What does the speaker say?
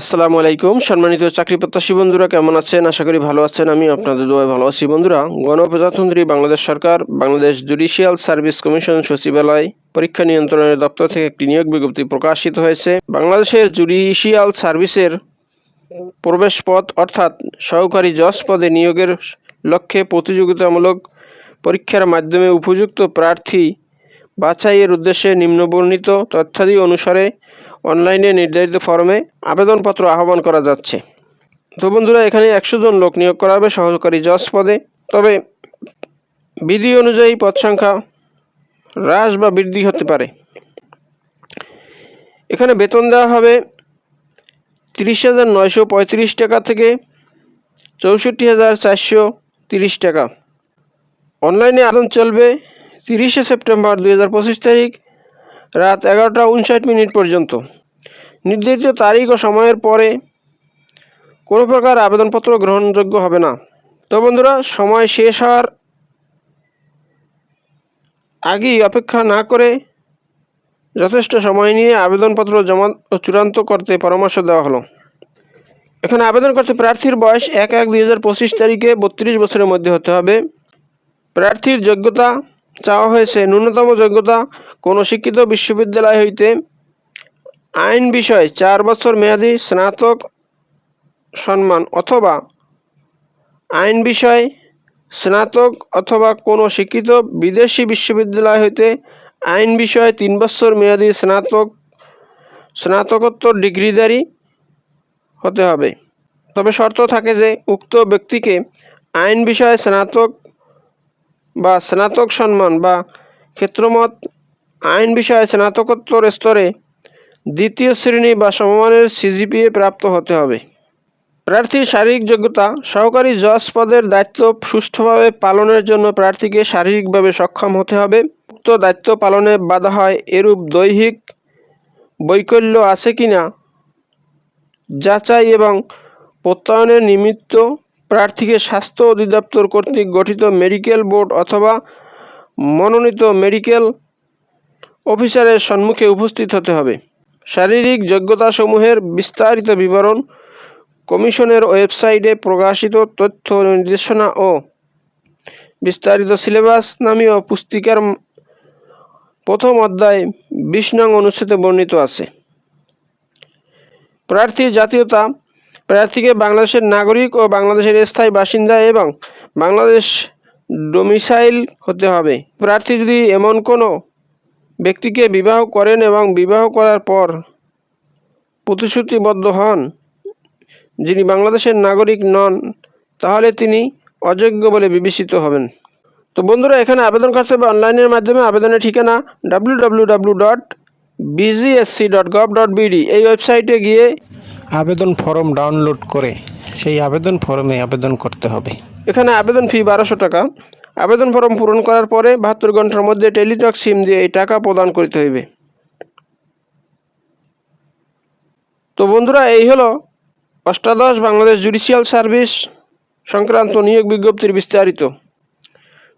আসসালামু আলাইকুম। সম্মানিত চাকরি প্রত্যাশী বন্ধুরা, কেমন আছেন? আশা করি ভালো আছেন। আমি আপনাদের দোয়ায় ভালো আছি। বন্ধুরা, গণপ্রজাতন্ত্রী বাংলাদেশ সরকার, বাংলাদেশ জুডিশিয়াল সার্ভিস কমিশন সচিবালয় পরীক্ষা নিয়ন্ত্রণের দপ্তর থেকে একটি নিয়োগ বিজ্ঞপ্তি প্রকাশিত হয়েছে। বাংলাদেশের জুডিশিয়াল সার্ভিসের প্রবেশ পথ অর্থাৎ সহকারী জজ পদে নিয়োগের লক্ষ্যে প্রতিযোগিতামূলক পরীক্ষার মাধ্যমে উপযুক্ত প্রার্থী বাছাইয়ের উদ্দেশ্যে নিম্নবর্ণিত তথ্যাদি অনুসারে অনলাইনে নির্ধারিত ফর্মে আবেদনপত্র আহ্বান করা যাচ্ছে। তো বন্ধুরা, এখানে একশো জন লোক নিয়োগ করা হবে সহকারী জজ পদে। তবে বিধি অনুযায়ী পদ সংখ্যা হ্রাস বা বৃদ্ধি হতে পারে। এখানে বেতন দেওয়া হবে তিরিশ হাজার নয়শো পঁয়ত্রিশ টাকা থেকে চৌষট্টি হাজার চারশো তিরিশ টাকা। অনলাইনে আবেদন চলবে তিরিশে সেপ্টেম্বর দুই হাজার পঁচিশ তারিখ। রাত এগারোটা উনষাট মিনিট পর্যন্ত। নির্ধারিত তারিখ ও সময়ের পরে কোনো প্রকার আবেদনপত্র গ্রহণযোগ্য হবে না। তো বন্ধুরা, সময় শেষ হওয়ার আগেই অপেক্ষা না করে যথেষ্ট সময় নিয়ে আবেদনপত্র জমা ও চূড়ান্ত করতে পরামর্শ দেওয়া হলো। এখানে আবেদন করতে প্রার্থীর বয়স এক এক দুই তারিখে বত্রিশ বছরের মধ্যে হতে হবে। প্রার্থীর যোগ্যতা চাওয়া হয়েছে। ন্যূনতম যোগ্যতা কোনো শিক্ষিত বিশ্ববিদ্যালয় হইতে আইন বিষয়ে চার বছর মেয়াদী স্নাতক সম্মান অথবা আইন বিষয়ে স্নাতক অথবা কোনো শিক্ষিত বিদেশি বিশ্ববিদ্যালয় হইতে আইন বিষয়ে তিন বছর মেয়াদী স্নাতক স্নাতকোত্তর ডিগ্রিধারী হতে হবে। তবে শর্ত থাকে যে উক্ত ব্যক্তিকে আইন বিষয়ে স্নাতক বা স্নাতক সম্মান বা ক্ষেত্রমত আইন বিষয়ে স্নাতকোত্তর স্তরে দ্বিতীয় শ্রেণি বা সমমানের সিজিপিএ প্রাপ্ত হতে হবে। প্রার্থীর শারীরিক যোগ্যতা সহকারী জজ পদের দায়িত্ব সুষ্ঠুভাবে পালনের জন্য প্রার্থীকে শারীরিকভাবে সক্ষম হতে হবে। উক্ত দায়িত্ব পালনে বাধা হয় এরূপ দৈহিক বৈকল্য আছে কিনা যাচাই এবং প্রত্যয়নের নিমিত্ত প্রার্থীকে স্বাস্থ্য অধিদপ্তর কর্তৃক গঠিত মেডিকেল বোর্ড অথবা মনোনীত মেডিকেল অফিসারের সম্মুখে উপস্থিত হতে হবে। শারীরিক যোগ্যতাসমূহের বিস্তারিত বিবরণ কমিশনের ওয়েবসাইটে প্রকাশিত তথ্য, নির্দেশনা ও বিস্তারিত সিলেবাস নামীয় পুস্তিকার প্রথম অধ্যায় বিশ নং অনুচ্ছেদে বর্ণিত আছে। প্রার্থীর জাতীয়তা প্রার্থীকে বাংলাদেশের নাগরিক ও বাংলাদেশের স্থায়ী বাসিন্দা এবং বাংলাদেশ ডোমিসাইল হতে হবে। প্রার্থী যদি এমন কোনো ব্যক্তিকে বিবাহ করেন এবং বিবাহ করার পর প্রতিশ্রুতিবদ্ধ হন, যিনি বাংলাদেশের নাগরিক নন, তাহলে তিনি অযোগ্য বলে বিবেচিত হবেন। তো বন্ধুরা, এখানে আবেদন করতে হবে অনলাইনের মাধ্যমে আবেদনের ঠিকানা W W W dot BGSC dot gov dot BD এই ওয়েবসাইটে গিয়ে আবেদন ফর্ম ডাউনলোড করে সেই আবেদন ফর্মে আবেদন করতে হবে। এখানে আবেদন ফি বারোশো টাকা। আবেদন ফর্ম পূরণ করার পরে বাহাত্তর ঘণ্টার মধ্যে টেলিটক সিম দিয়ে এই টাকা প্রদান করতে হইবে। তো বন্ধুরা, এই হলো অষ্টাদশ বাংলাদেশ জুডিশিয়াল সার্ভিস সংক্রান্ত নিয়োগ বিজ্ঞপ্তির বিস্তারিত।